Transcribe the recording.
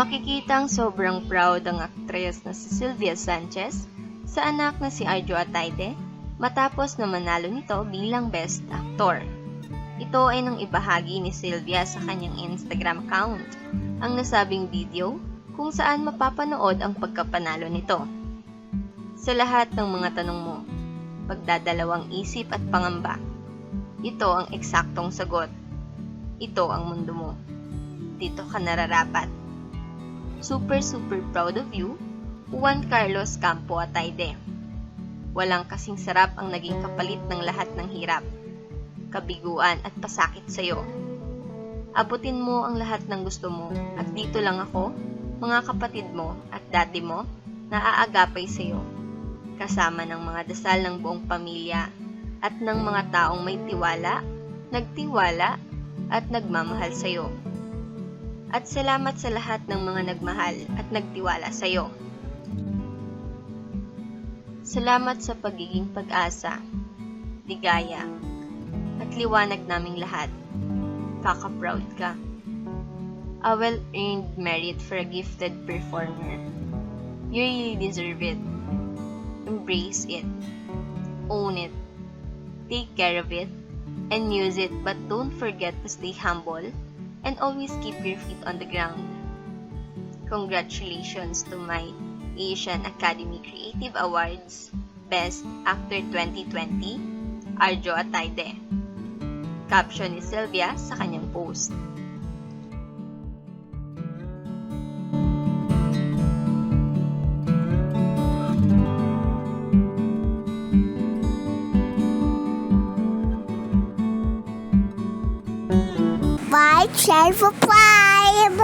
Makikita ang sobrang proud ang aktres na si Sylvia Sanchez sa anak na si Arjo Atayde matapos na manalo nito bilang Best Actor. Ito ay nang ibahagi ni Sylvia sa kanyang Instagram account ang nasabing video kung saan mapapanood ang pagkapanalo nito. Sa lahat ng mga tanong mo, pagdadalawang isip at pangamba, ito ang eksaktong sagot. Ito ang mundo mo. Dito ka nararapat. Super super proud of you, Juan Carlos Campo Atayde. Walang kasing sarap ang naging kapalit ng lahat ng hirap, kabiguan at pasakit sa'yo. Abutin mo ang lahat ng gusto mo at dito lang ako, mga kapatid mo at dati mo na aagapay sa'yo. Kasama ng mga dasal ng buong pamilya at ng mga taong may tiwala, nagtiwala at nagmamahal sa'yo. At salamat sa lahat ng mga nagmahal at nagtiwala sa'yo. Salamat sa pagiging pag-asa, ligaya, at liwanag naming lahat. Kaka-proud ka. A well-earned merit for a gifted performer. You really deserve it. Embrace it. Own it. Take care of it. And use it but don't forget to stay humble and always keep your feet on the ground. Congratulations to my Asian Academy Creative Awards Best Actor 2020, Arjo Atayde. Caption ni Sylvia sa kanyang post. subscribe, share, subscribe.